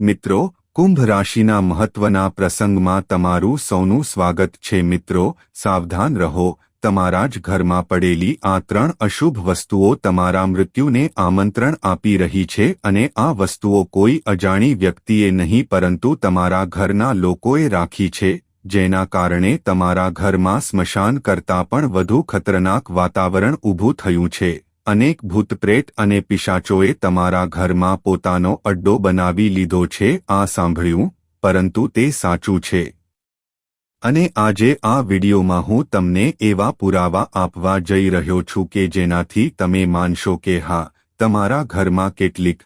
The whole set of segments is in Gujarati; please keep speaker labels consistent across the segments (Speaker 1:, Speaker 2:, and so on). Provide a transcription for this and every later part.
Speaker 1: મિત્રો, કુંભ રાશિના મહત્વના પ્રસંગમાં તમારું સૌનું સ્વાગત છે. મિત્રો, સાવધાન રહો. તમારા જ ઘરમાં પડેલી આ ત્રણ અશુભ વસ્તુઓ તમારા મૃત્યુને આમંત્રણ આપી રહી છે અને આ વસ્તુઓ કોઈ અજાણી વ્યક્તિએ નહીં, પરંતુ તમારા ઘરના લોકોએ રાખી છે, જેના કારણે તમારા ઘરમાં સ્મશાન કરતાં પણ વધુ ખતરનાક વાતાવરણ ઊભું થયું છે. અનેક ભૂતપ્રેત અને પિશાચોએ તમારા ઘરમાં પોતાનો અડ્ડો બનાવી લીધો છે, આ સાંભળ્યું, પરંતુ તે સાચું છે. અને આજે આ વિડિયોમાં હું તમને એવા પુરાવા આપવા જઈ રહ્યો છું કે જેનાથી તમે માનશો કે હા, તમારા ઘરમાં કેટલીક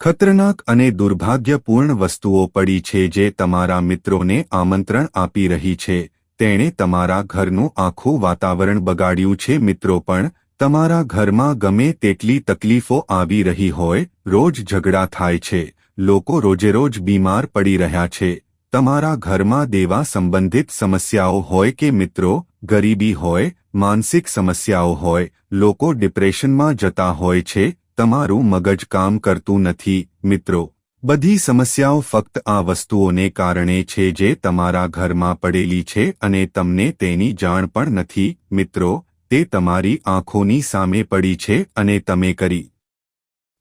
Speaker 1: ખતરનાક અને દુર્ભાગ્યપૂર્ણ વસ્તુઓ પડી છે જે તમારા મિત્રોને આમંત્રણ આપી રહી છે. તેણે તમારા ઘરનું આખું વાતાવરણ બગાડ્યું છે, મિત્રો, પણ તમારા ઘરમાં ગમે તેટલી તકલીફો આવી રહી હોય, રોજ ઝઘડા થાય છે. લોકો રોજેરોજ બીમાર પડી રહ્યા છે. તમારા ઘરમાં દેવા સંબંધિત સમસ્યાઓ હોય કે મિત્રો, ગરીબી હોય, માનસિક સમસ્યાઓ હોય, લોકો ડિપ્રેશનમાં જતા હોય છે, તમારું મગજ કામ કરતું નથી, મિત્રો. બધી સમસ્યાઓ ફક્ત આ વસ્તુઓને કારણે છે જે તમારા ઘરમાં પડેલી છે અને તમને તેની જાણ પણ નથી, મિત્રો. તે તમારી આંખોની સામે પડી છે અને તમે કરી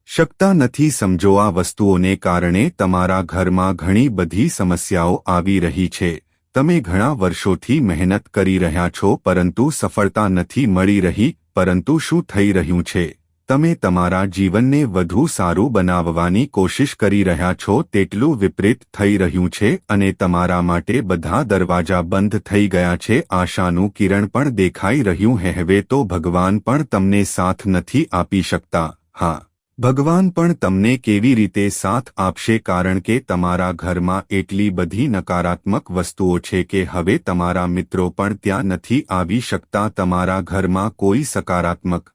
Speaker 1: શકતા નથી સમજો આ વસ્તુઓને કારણે તમારા ઘરમાં ઘણી બધી સમસ્યાઓ આવી રહી છે. તમે ઘણા વર્ષોથી મહેનત કરી રહ્યા છો, પરંતુ સફળતા નથી મળી રહી, પરંતુ શું થઈ રહ્યું છે? તમે તમારા જીવનને વધુ સારું બનાવવાની કોશિશ કરી રહ્યા છો તેટલું વિપરીત થઈ રહ્યું છે અને તમારા માટે બધા દરવાજા બંધ થઈ ગયા છે. આશાનું કિરણ પણ દેખાઈ રહ્યું હવે તો ભગવાન પણ તમને સાથ નથી આપી શકતા. હા, ભગવાન પણ તમને કેવી રીતે સાથ આપશે? કારણ કે તમારા ઘરમાં એટલી બધી નકારાત્મક વસ્તુઓ છે કે હવે તમારા મિત્રો પણ ત્યાં નથી આવી શકતા. તમારા ઘરમાં કોઈ સકારાત્મક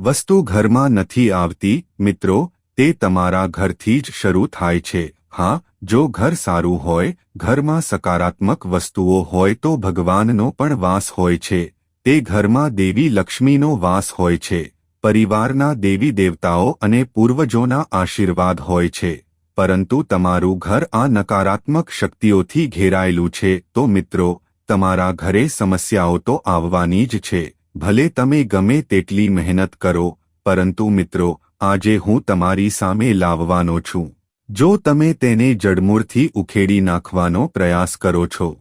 Speaker 1: વસ્તુ ઘરમાં નથી આવતી, મિત્રો, તે તમારા ઘરથી જ શરૂ થાય છે. હા, જો ઘર સારું હોય, ઘરમાં સકારાત્મક વસ્તુઓ હોય તો ભગવાનનો પણ વાસ હોય છે. તે ઘરમાં દેવી લક્ષ્મીનો વાસ હોય છે. પરિવારના દેવી દેવતાઓ અને પૂર્વજોના આશીર્વાદ હોય છે. પરંતુ તમારું ઘર આ નકારાત્મક શક્તિઓથી ઘેરાયેલું છે. તો મિત્રો, તમારા ઘરે સમસ્યાઓ તો આવવાની જ છે. ભલે તમે ગમે તેટલી મહેનત કરો, પરંતુ મિત્રો, આજે હું તમારી સામે લાવવાનો છું. જો તમે તેને જડમૂળથી ઉખેડી નાખવાનો પ્રયાસ કરો છો.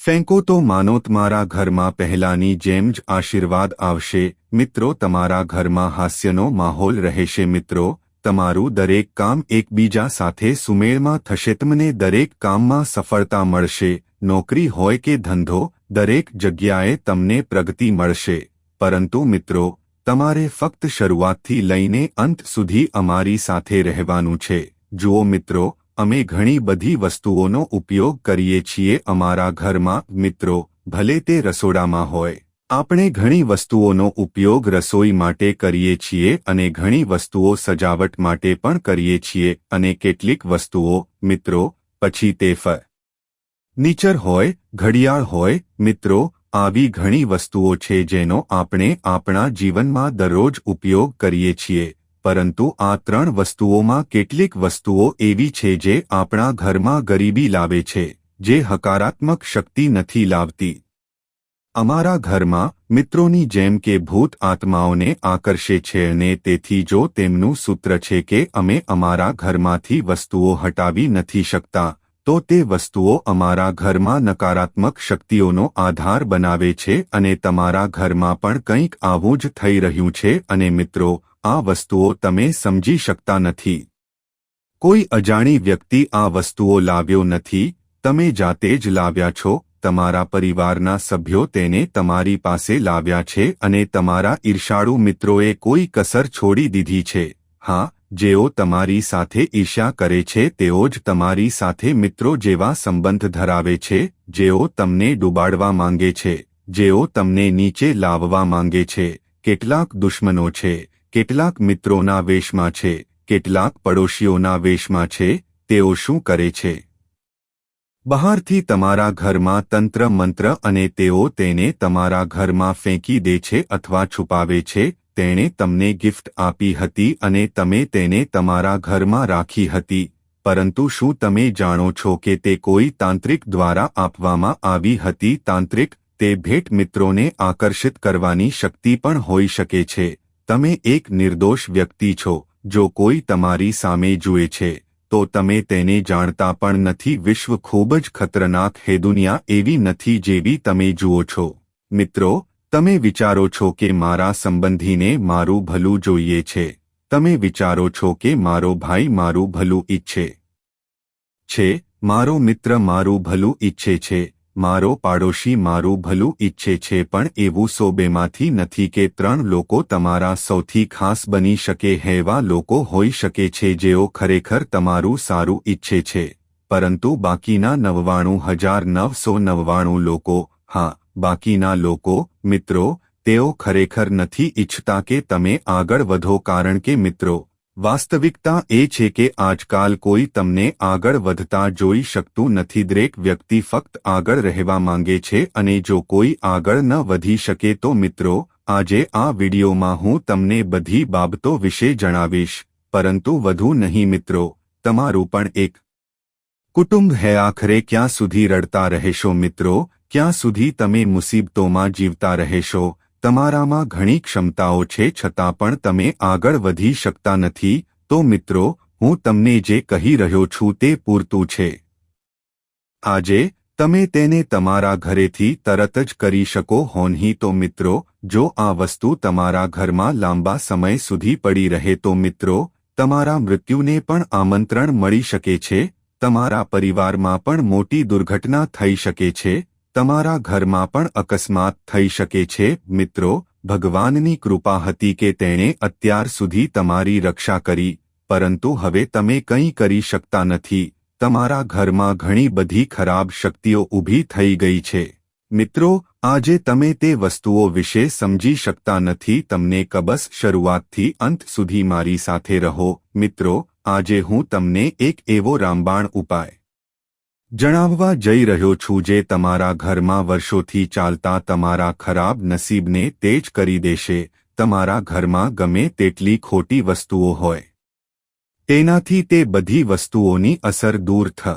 Speaker 1: ફેંકો તો માનો તમારા ઘરમાં પહેલાની જેમ જ આશીર્વાદ આવશે, મિત્રો તમારા ઘરમાં હાસ્યનો માહોલ રહેશે, મિત્રો, તમારું દરેક કામ એકબીજા સાથે સુમેળમાં થશે, તમને દરેક કામમાં સફળતા મળશે, નોકરી હોય કે ધંધો દરેક જગ્યાએ તમને પ્રગતિ મળશે. પરંતુ મિત્રો, તમારે ફક્ત શરૂઆતથી લઈને અંત સુધી અમારી સાથે રહેવાનું છે. જુઓ મિત્રો, અમે ઘણી બધી વસ્તુઓનો ઉપયોગ કરીએ છીએ અમારા ઘરમાં. મિત્રો, ભલે તે રસોડામાં હોય, આપણે ઘણી વસ્તુઓનો ઉપયોગ રસોઈ માટે કરીએ છીએ અને ઘણી વસ્તુઓ સજાવટ માટે પણ કરીએ છીએ અને કેટલીક વસ્તુઓ, મિત્રો, પછી તે ફર નીચર હોય, ઘડિયાળ હોય, મિત્રો, આવી ઘણી વસ્તુઓ છે જેનો આપણે આપણા જીવનમાં દરરોજ ઉપયોગ કરીએ છીએ. પરંતુ આ ત્રણ વસ્તુઓમાં કેટલીક વસ્તુઓ એવી છે જે આપણા ઘરમાં ગરીબી લાવે છે, જે હકારાત્મક શક્તિ નથી લાવતી. અમારા ઘરમાં મિત્રોની જેમ કે ભૂત આત્માઓને આકર્ષે છે અને તેથી જો તેમનું સૂત્ર છે કે અમે અમારા ઘરમાંથી વસ્તુઓ હટાવી નથી શકતા તો તે વસ્તુઓ અમારા ઘરમાં નકારાત્મક શક્તિઓનો આધાર બનાવે છે અને તમારા ઘરમાં પણ કંઈક આવું જ થઈ રહ્યું છે અને મિત્રો, આ વસ્તુઓ તમે સમજી શકતા નથી. કોઈ અજાણી વ્યક્તિ આ વસ્તુઓ લાવ્યો નથી, તમે જાતે જ લાવ્યા છો, તમારા પરિવારના સભ્યો તેને તમારી પાસે લાવ્યા છે અને તમારા ઈર્ષાળુ મિત્રોએ કોઈ કસર છોડી દીધી છે. હા જેઓ તમારી સાથે ઈર્ષ્યા કરે છે, તેઓ જ તમારી સાથે મિત્રો જેવા સંબંધ ધરાવે છે, જેઓ તમને ડૂબાડવા માંગે છે, જેઓ તમને નીચે લાવવા માંગે છે, કેટલાક દુશ્મનો છે, કેટલાક મિત્રોના વેશમાં છે, કેટલાક પડોશીઓના વેશમાં છે, તેઓ શું કરે છે? બહારથી તમારા ઘરમાં તંત્ર મંત્ર અને તેઓ તેને તમારા ઘરમાં ફેંકી દે છે અથવા છુપાવે છે તેણે તમને ગિફ્ટ આપી હતી અને તમે તેને તમારા ઘરમાં રાખી હતી, પરંતુ શું તમે જાણો છો કે તે કોઈ તાંત્રિક દ્વારા આપવામાં આવી હતી? તાંત્રિક, તે ભેટ મિત્રોને આકર્ષિત કરવાની શક્તિ પણ હોઈ શકે છે. તમે એક નિર્દોષ વ્યક્તિ છો, જો કોઈ તમારી સામે જુએ છે, તો તમે તેને જાણતા પણ નથી. વિશ્વ ખૂબ જ ખતરનાક હે દુનિયા એવી નથી જેવી તમે જુઓ છો. મિત્રો તમે વિચારો છો કે મારા સંબંધીને મારું ભલું જોઈએ છે. તમે વિચારો છો કે મારો ભાઈ મારું ભલું ઈચ્છે છે. મારો મિત્ર મારું ભલું ઈચ્છે છે. મારો પાડોશી મારું ભલું ઈચ્છે છે. પણ એવું સોબેમાંથી નથી કે ત્રણ લોકો તમારા સૌથી ખાસ બની શકે એવા લોકો હોઈ શકે છે જેઓ ખરેખર તમારું સારું ઈચ્છે છે. પરંતુ બાકીના નવ્વાણું હજાર નવસો નવ્વાણું લોકો, હા બાકીના લોકો, મિત્રો, તેઓ ખરેખર નથી ઈચ્છતા કે તમે આગળ વધો કારણ કે મિત્રો, વાસ્તવિકતા એ છે કે આજકાલ કોઈ તમને આગળ વધતા જોઈ શકતું નથી. દરેક વ્યક્તિ ફક્ત આગળ રહેવા માંગે છે અને જો કોઈ આગળ ન વધી શકે તો મિત્રો, આજે આ વિડીયોમાં હું તમને બધી બાબતો વિશે જણાવીશ, પરંતુ વધુ નહીં મિત્રો, તમારું પણ એક કુટુંબ હે, આખરે ક્યાં સુધી રડતા રહેશો મિત્રો? ક્યાં સુધી તમે મુસીબતોમાં જીવતા રહેશો, તમારામાં ઘણી ક્ષમતાઓ છે છતાં પણ તમે આગળ વધી શકતા નથી, તો મિત્રો, હું તમને જે કહી રહ્યો છું તે પૂરતું છે. આજે, તમે તેને તમારા ઘરેથી તરત જ કરી શકો હો નહીં તો મિત્રો, જો આ વસ્તુ તમારા ઘરમાં લાંબા સમય સુધી પડી રહે તો મિત્રો, તમારા મૃત્યુને પણ આમંત્રણ મળી શકે છે, તમારા પરિવારમાં પણ મોટી દુર્ઘટના થઈ શકે છે તમારા ઘરમાં પણ અકસ્માત થઈ શકે છે, મિત્રો. ભગવાનની કૃપા હતી કે તેણે અત્યાર સુધી તમારી રક્ષા કરી, પરંતુ હવે તમે કંઈ કરી શકતા નથી. તમારા ઘરમાં ઘણી બધી ખરાબ શક્તિઓ ઊભી થઈ ગઈ છે. મિત્રો, આજે તમે તે વસ્તુઓ વિશે સમજી શકતા નથી. તમને કબસ શરૂઆતથી અંત સુધી મારી સાથે રહો. મિત્રો, આજે હું તમને એક એવો રામબાણ ઉપાય જણાવવા જઈ રહ્યો છું જે તમારા ઘરમાં વર્ષોથી ચાલતા તમારા ખરાબ નસીબને તેજ કરી દેશે, તમારા ઘરમાં ગમે તેટલી ખોટી વસ્તુઓ હોય. તેનાથી તે બધી વસ્તુઓની અસર દૂર થ.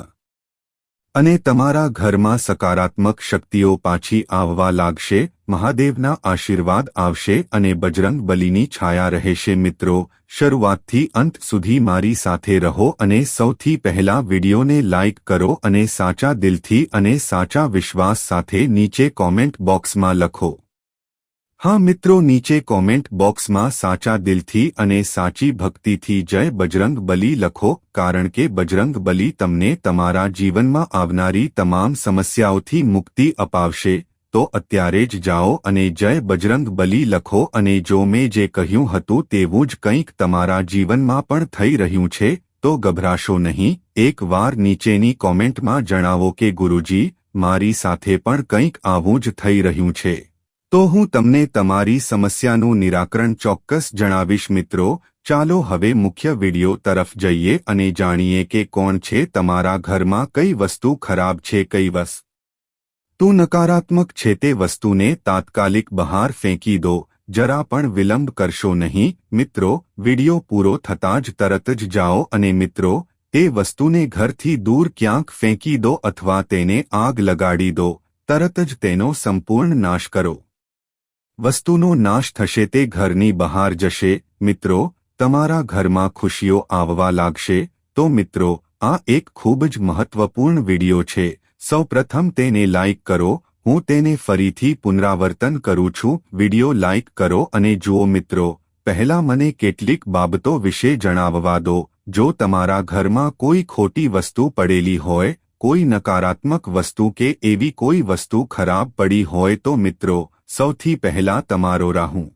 Speaker 1: અને તમારા ઘરમાં સકારાત્મક શક્તિઓ પાછી આવવા લાગશે, મહાદેવના આશીર્વાદ આવશે અને બજરંગ બલીની છાયા રહેશે. મિત્રો, શરૂઆતથી અંત સુધી મારી સાથે રહો અને સૌથી પહેલા વિડીયોને લાઇક કરો અને સાચા દિલથી અને સાચા વિશ્વાસ સાથે નીચે કોમેન્ટ બોક્સમાં લખો. હા મિત્રો નીચે કોમેન્ટ બોક્સમાં સાચા દિલથી અને સાચી ભક્તિથી જય બજરંગ બલી લખો, કારણ કે બજરંગ બલી તમને તમારા જીવનમાં આવનારી તમામ સમસ્યાઓથી મુક્તિ અપાવશે. તો અત્યારે જ જાઓ અને જય બજરંગ બલી લખો અને જો મેં જે કહ્યું હતું તેવું જ કંઈક તમારા જીવનમાં પણ થઈ રહ્યું છે, તો ગભરાશો નહીં. એક વાર નીચેની કોમેન્ટમાં જણાવો કે ગુરુજી, મારી સાથે પણ કંઈક આવું જ થઈ રહ્યું છે. તો હું તમને તમારી સમસ્યાનું નિરાકરણ ચોક્કસ જણાવીશ મિત્રો. ચાલો હવે મુખ્ય વિડિયો તરફ જઈએ અને જાણીએ કે કોણ છે તમારા ઘરમાં કઈ વસ્તુ ખરાબ છે, કઈ વસ. તું નકારાત્મક છે તે વસ્તુને તાત્કાલિક બહાર ફેંકી દો. જરા પણ વિલંબ કરશો નહીં. મિત્રો, વિડિયો પૂરો થતાં જ તરત જ જાઓ અને મિત્રો, તે વસ્તુને ઘરથી દૂર ક્યાંક ફેંકી દો અથવા તેને આગ લગાડી દો. તરત જ તેનો સંપૂર્ણ નાશ કરો. વસ્તુનો નાશ થશે તે ઘરની બહાર જશે. મિત્રો, તમારા ઘરમાં ખુશીઓ આવવા લાગશે. તો મિત્રો, આ એક ખૂબ જ મહત્વપૂર્ણ વિડિયો છે. સૌપ્રથમ તેને લાઇક કરો. હું તેને ફરીથી પુનરાવર્તન કરું છું. વિડિયો લાઇક કરો અને જુઓ મિત્રો, પહેલા મને કેટલીક બાબતો વિશે જણાવવા દો. જો તમારા ઘરમાં કોઈ ખોટી વસ્તુ પડેલી હોય, કોઈ નકારાત્મક વસ્તુ કે એવી કોઈ વસ્તુ ખરાબ પડી હોય તો મિત્રો સૌથી પહેલા તમારો રાહુ.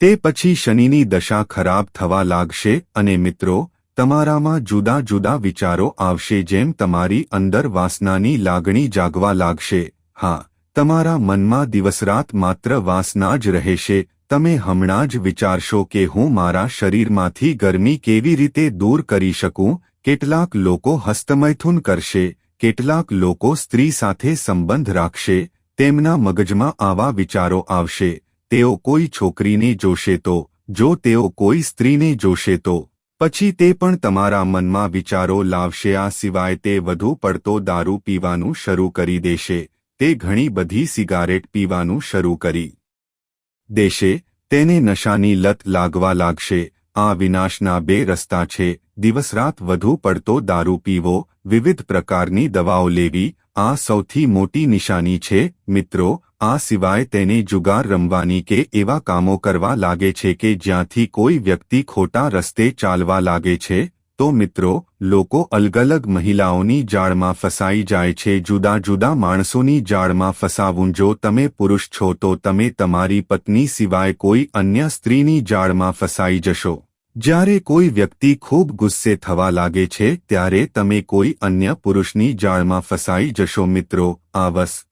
Speaker 1: તે પછી શનિની દશા ખરાબ થવા લાગશે અને મિત્રો, તમારામાં જુદા જુદા વિચારો આવશે જેમ તમારી અંદર વાસનાની લાગણી જાગવા લાગશે. હા, તમારા મનમાં દિવસરાત માત્ર વાસના જ રહેશે. તમે હમણાં જ વિચારશો કે હું મારા શરીરમાંથી ગરમી કેવી રીતે દૂર કરી શકું? કેટલાક લોકો હસ્તમૈથુન કરશે. કેટલાક લોકો સ્ત્રી સાથે સંબંધ રાખશે. તેમના મગજમાં આવા વિચારો આવશે. તેઓ કોઈ છોકરીને જોશે તો, જો તેઓ કોઈ સ્ત્રીને જોશે તો. પછી તે પણ તમારા મનમાં વિચારો લાવશે, આ સિવાય તે વધુ પડતો દારૂ પીવાનું શરૂ કરી દેશે. તે ઘણી બધી સિગારેટ પીવાનું શરૂ કરી દેશે. તેને નશાની લત લાગવા લાગશે. આ વિનાશના બે રસ્તા છે. દિવસરાત વધુ પડતો દારૂ પીવો વિવિધ પ્રકારની દવાઓ લેવી, આ સૌથી મોટી નિશાની છે, મિત્રો, આ સિવાય તેને જુગાર રમવાની કે એવા કામો કરવા લાગે છે કે જ્યાંથી કોઈ વ્યક્તિ ખોટા રસ્તે ચાલવા લાગે છે, તો મિત્રો, લોકો અલગ અલગ મહિલાઓની જાળમાં ફસાઈ જાય છે, જુદા જુદા માણસોની જાળમાં ફસાવું, જો તમે પુરુષ છો તો તમે તમારી પત્ની સિવાય કોઈ અન્ય સ્ત્રીની જાળમાં ફસાઈ જશો. જ્યારે કોઈ વ્યક્તિ ખૂબ ગુસ્સે થવા લાગે છે, ત્યારે તમે કોઈ અન્ય પુરુષની જાળમાં ફસાઈ જશો મિત્રો, આ વસ.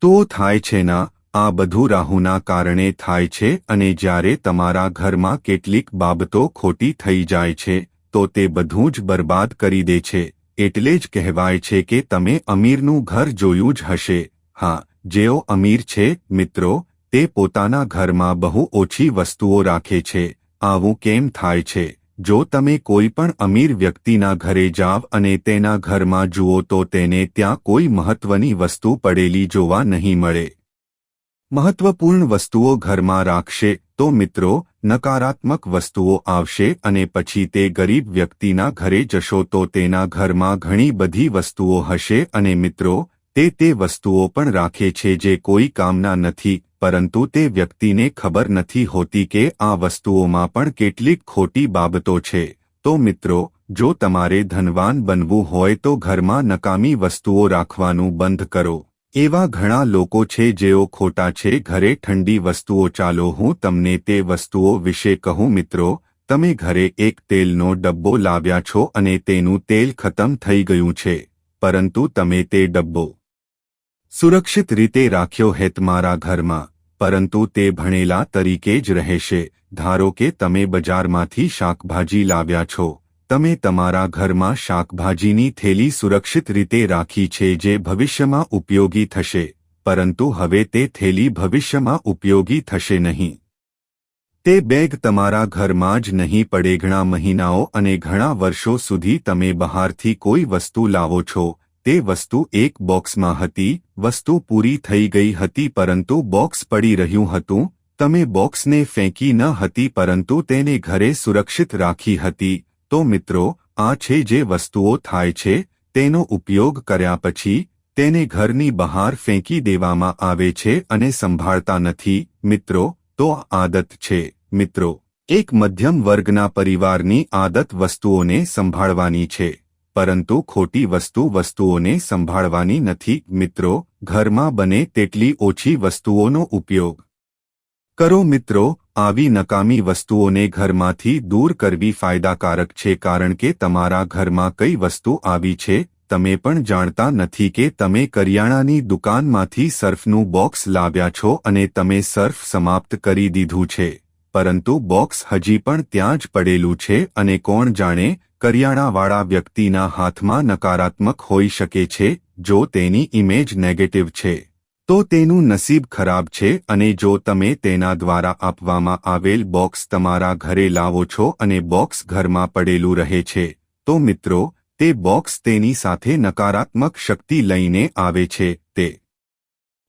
Speaker 1: તો થાય છે ના, આ બધું રાહુના કારણે થાય છે અને જ્યારે તમારા ઘરમાં કેટલીક બાબતો ખોટી થઈ જાય છે, તો તે બધું જ બરબાદ કરી દે છે. એટલે જ કહેવાય છે કે તમે અમીરનું ઘર જોયું જ હશે. હા, જેઓ અમીર છે, મિત્રો, તે પોતાના ઘરમાં બહુ ઓછી વસ્તુઓ રાખે છે. આવું કેમ થાય છે? જો તમે કોઈ પણ અમીર વ્યક્તિના ઘરે જાવ અને તેના ઘરમાં જુઓ તો તેને ત્યાં કોઈ મહત્વની વસ્તુ પડેલી જોવા નહીં મળે. મહત્વપૂર્ણ વસ્તુઓ ઘરમાં રાખશે તો મિત્રો, નકારાત્મક વસ્તુઓ આવશે અને પછી તે ગરીબ વ્યક્તિના ઘરે જશો તો તેના ઘરમાં ઘણી બધી વસ્તુઓ હશે અને મિત્રો, તે તે વસ્તુઓ પણ રાખે છે જે કોઈ કામના નથી. પરંતુ તે વ્યક્તિને ખબર નથી હોતી કે આ વસ્તુઓમાં પણ કેટલીક ખોટી બાબતો છે. તો મિત્રો, જો તમારે ધનવાન બનવું હોય તો ઘરમાં નકામી વસ્તુઓ રાખવાનું બંધ કરો. એવા ઘણા લોકો છે જેઓ ખોટા છે, ઘરે ઠંડી વસ્તુઓ ચાલો, હું તમને તે વસ્તુઓ વિશે કહું મિત્રો, તમે ઘરે એક તેલનો ડબ્બો લાવ્યા છો અને તેનું તેલ ખતમ થઈ ગયું છે, પરંતુ તમે તે ડબ્બો સુરક્ષિત રીતે રાખ્યો હેત મારા ઘરમાં. પરંતુ તે ભણેલા તરીકે જ રહેશે. ધારો કે તમે બજારમાંથી શાકભાજી લાવ્યા છો. તમે તમારા ઘરમાં શાકભાજીની થેલી સુરક્ષિત રીતે રાખી છે જે ભવિષ્યમાં ઉપયોગી થશે, પરંતુ હવે તે થેલી ભવિષ્યમાં ઉપયોગી થશે નહીં. તે બેગ તમારા ઘરમાં જ નહીં પડે. ઘણા મહિનાઓ અને ઘણા વર્ષો સુધી તમે બહારથી કોઈ વસ્તુ લાવો છો. તે વસ્તુ એક બોક્સમાં હતી, વસ્તુ પૂરી થઈ ગઈ હતી પરંતુ બોક્સ પડી રહ્યું હતું, તમે બોક્સને ફેંકી ન હતી પરંતુ તેને ઘરે સુરક્ષિત રાખી હતી, તો મિત્રો, આ છે જે વસ્તુઓ થાય છે, તેનો ઉપયોગ કર્યા પછી, તેને ઘરની બહાર ફેંકી દેવામાં આવે છે અને સંભાળતા નથી, મિત્રો, તો આદત છે, મિત્રો. એક મધ્યમ વર્ગના પરિવારની આદત વસ્તુઓને સંભાળવાની છે. પરંતુ ખોટી વસ્તુ વસ્તુઓને સંભાળવાની નથી. મિત્રો, ઘરમાં બને તેટલી ઓછી વસ્તુઓનો ઉપયોગ કરો. મિત્રો, આવી નકામી વસ્તુઓને ઘરમાંથી દૂર કરવી ફાયદાકારક છે કારણ કે તમારા ઘરમાં કઈ વસ્તુ આવી છે, તમે પણ જાણતા નથી કે તમે કરિયાણાની દુકાનમાંથી સર્ફનું બોક્સ લાવ્યા છો અને તમે સર્ફ સમાપ્ત કરી દીધું છે. પરંતુ બોક્સ હજી પણ ત્યાં જ પડેલું છે અને કોણ જાણે કરિયાણાવાળા વ્યક્તિના હાથમાં નકારાત્મક હોઈ શકે છે, જો તેની ઇમેજ નેગેટિવ છે. તો તેનું નસીબ ખરાબ છે અને જો તમે તેના દ્વારા આપવામાં આવેલ બોક્સ તમારા ઘરે લાવો છો અને બોક્સ ઘરમાં પડેલું રહે છે, તો મિત્રો, તે બોક્સ તેની સાથે નકારાત્મક શક્તિ લઈને આવે છે, તે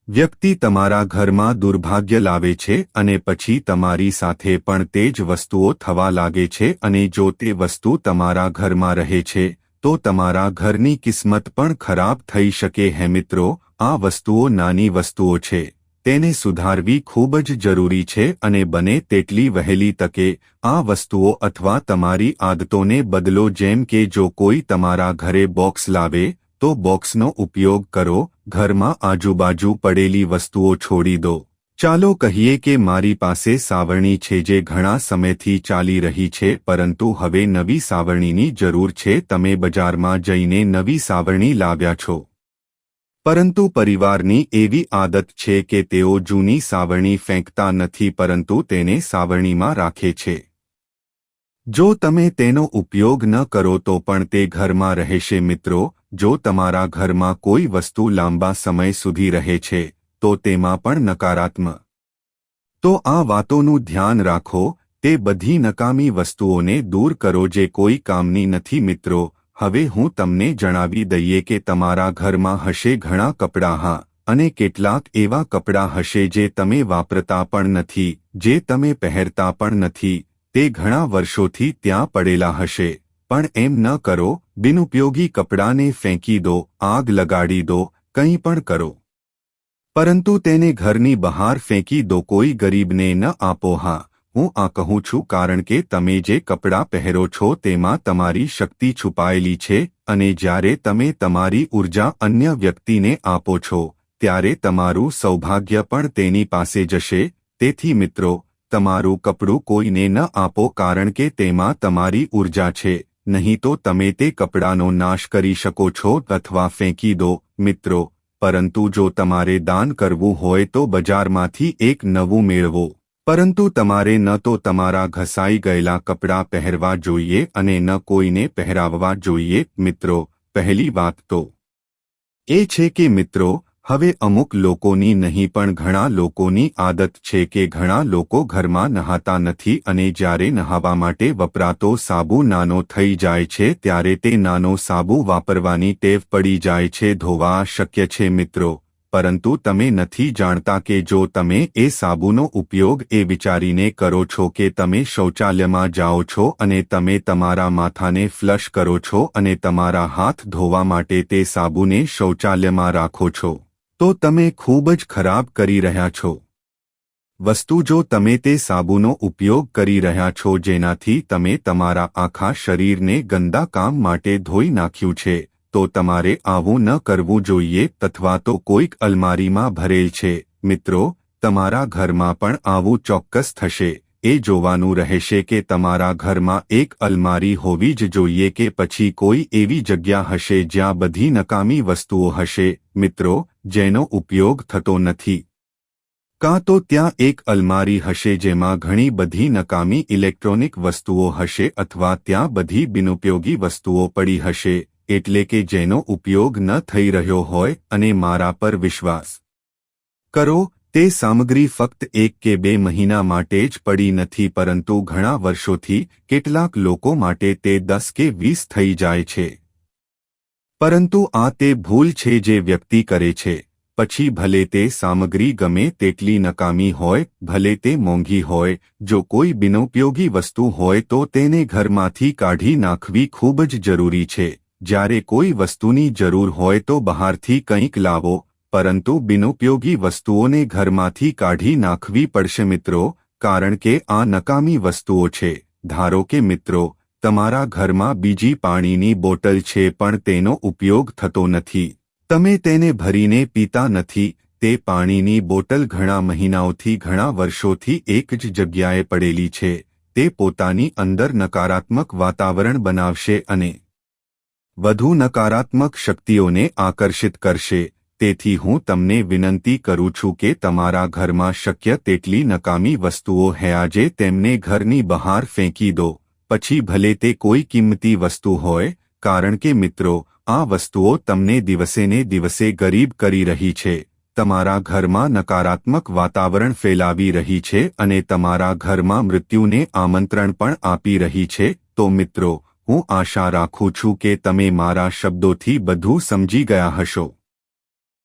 Speaker 1: વ્યક્તિ તમારા ઘરમાં દુર્ભાગ્ય લાવે છે અને પછી તમારી સાથે પણ તે જ વસ્તુઓ થવા લાગે છે અને જો તે વસ્તુ તમારા ઘરમાં રહે છે, તો તમારા ઘરની કિસ્મત પણ ખરાબ થઈ શકે હે મિત્રો, આ વસ્તુઓ નાની વસ્તુઓ છે, તેને સુધારવી ખૂબ જ જરૂરી છે અને બને તેટલી વહેલી તકે, આ વસ્તુઓ અથવા તમારી આદતોને બદલો જેમ કે જો કોઈ તમારા ઘરે બોક્સ લાવે, તો બોક્સનો ઉપયોગ કરો ઘરમાં આજુબાજુ પડેલી વસ્તુઓ છોડી દો. ચાલો કહીએ કે મારી પાસે સાવરણી છે જે ઘણા સમયથી ચાલી રહી છે, પરંતુ હવે નવી સાવરણીની જરૂર છે, તમે બજારમાં જઈને નવી સાવરણી લાવ્યા છો. પરંતુ પરિવારની એવી આદત છે કે તેઓ જૂની સાવરણી ફેંકતા નથી, પરંતુ તેને સાવરણીમાં રાખે છે. જો તમે તેનો ઉપયોગ ન કરો તો પણ તે ઘરમાં રહેશે, મિત્રો. જો તમારા ઘરમાં કોઈ વસ્તુ લાંબા સમય સુધી રહે છે, તો તેમાં પણ નકારાત્મક તો આ વાતોનું ધ્યાન રાખો, તે બધી નકામી વસ્તુઓને દૂર કરો જે કોઈ કામની નથી મિત્રો, હવે હું તમને જણાવી દઈએ કે તમારા ઘરમાં હશે ઘણા કપડાં, હા, અને કેટલાક એવા કપડાં હશે જે તમે વાપરતા પણ નથી, જે તમે પહેરતા પણ નથી, તે ઘણા વર્ષોથી ત્યાં પડેલા હશે. પણ એમ ન કરો, બિનઉપયોગી કપડાને ફેંકી દો, આગ લગાડી દો, કંઈ પણ કરો. પરંતુ તેને ઘરની બહાર ફેંકી દો, કોઈ ગરીબને ન આપો, હા, હું આ કહું છું કારણ કે તમે જે કપડાં પહેરો છો તેમાં તમારી શક્તિ છુપાયેલી છે અને જ્યારે તમે તમારી ઊર્જા અન્ય વ્યક્તિને આપો છો, ત્યારે તમારું સૌભાગ્ય પણ તેની પાસે જશે. તેથી મિત્રો, તમારું કપડું કોઈને ન આપો કારણ કે તેમાં તમારી ઊર્જા છે. નહીં તો તમે તે કપડાનો નાશ કરી શકો છો અથવા ફેંકી દો, મિત્રો, પરંતુ જો તમારે દાન કરવું હોય તો બજારમાંથી એક નવું મેળવો. પરંતુ તમારે ન તો તમારા ઘસાઈ ગયેલા કપડાં પહેરવા જોઈએ અને ન કોઈને પહેરાવવા જોઈએ, મિત્રો, પહેલી વાત તો. એ છે કે, મિત્રો હવે અમુક લોકોની નહીં પણ ઘણા લોકોની આદત છે કે ઘણા લોકો ઘરમાં નહાતા નથી અને જ્યારે નહાવા માટે વપરાતો સાબુ નાનો થઈ જાય છે ત્યારે તે નાનો સાબુ વાપરવાની ટેવ પડી જાય છે. ધોવા શક્ય છે મિત્રો, પરંતુ તમે નથી જાણતા કે જો તમે એ સાબુનો ઉપયોગ એ વિચારીને કરો છો કે તમે શૌચાલયમાં જાઓ છો અને તમે તમારા માથાને ફ્લશ કરો છો અને તમારા હાથ ધોવા માટે તે સાબુને શૌચાલયમાં રાખો છો. તો તમે ખૂબ જ ખરાબ કરી રહ્યા છો. વસ્તુ જો તમે તે સાબુનો ઉપયોગ કરી રહ્યા છો જેનાથી તમે તમારા આખા શરીરને ગંદા કામ માટે ધોઈ નાખ્યું છે, તો તમારે આવું ન કરવું જોઈએ અથવા તો કોઈક અલમારીમાં ભરેલ છે. મિત્રો, તમારા ઘરમાં પણ આવું ચોક્કસ થશે. એ જોવાનું રહેશે કે તમારા ઘરમાં એક અલમારી હોવી જ જોઈએ કે પછી કોઈ એવી જગ્યા હશે જ્યાં બધી નકામી વસ્તુઓ હશે. મિત્રો જેનો ઉપયોગ થતો નથી. કાં તો ત્યાં એક અલમારી હશે જેમાં ઘણી બધી નકામી ઇલેક્ટ્રોનિક વસ્તુઓ હશે અથવા ત્યાં બધી બિનઉપયોગી વસ્તુઓ પડી હશે, એટલે કે જેનો ઉપયોગ ન થઈ રહ્યો હોય અને મારા પર વિશ્વાસ કરો, તે સામગ્રી ફક્ત એક કે બે મહિના માટે જ પડી નથી પરંતુ ઘણા વર્ષોથી કેટલાક લોકો માટે તે દસ કે વીસ થઈ જાય છે. પરંતુ આ તે ભૂલ છે જે વ્યક્તિ કરે છે. પછી ભલે તે સામગ્રી ગમે તેટલી નકામી હોય, ભલે તે મોંઘી હોય, જો કોઈ બિનોપયોગી વસ્તુ હોય તો તેને ઘરમાંથી કાઢી નાખવી ખૂબ જ જરૂરી છે. જ્યારે કોઈ વસ્તુની જરૂર હોય તો બહારથી કંઈક લાવો, પરંતુ બિનોપયોગી વસ્તુઓને ઘરમાંથી કાઢી નાખવી પડશે મિત્રો, કારણ કે આ નકામી વસ્તુઓ છે. ધારો કે મિત્રો તમારા ઘરમાં બીજી પાણીની બોટલ છે પણ તેનો ઉપયોગ થતો નથી. તમે તેને ભરીને પીતા નથી. તે પાણીની બોટલ ઘણા મહિનાઓથી, ઘણા વર્ષોથી એક જ જગ્યાએ પડેલી છે. તે પોતાની અંદર નકારાત્મક વાતાવરણ બનાવશે અને વધુ નકારાત્મક શક્તિઓને આકર્ષિત કરશે. તેથી હું તમને વિનંતી કરું છું કે તમારા ઘરમાં શક્ય તેટલી નકામી વસ્તુઓ હૈયાજે તેમને ઘરની બહાર ફેંકી દો. પછી ભલે તે કોઈ કિંમતી વસ્તુ હોય, કારણ કે મિત્રો, આ વસ્તુઓ તમને દિવસેને દિવસે ગરીબ કરી રહી છે. તમારા ઘરમાં નકારાત્મક વાતાવરણ ફેલાવી રહી છે અને તમારા ઘરમાં મૃત્યુને આમંત્રણ પણ આપી રહી છે. તો મિત્રો, હું આશા રાખું છું કે તમે મારા શબ્દોથી બધું સમજી ગયા હશો.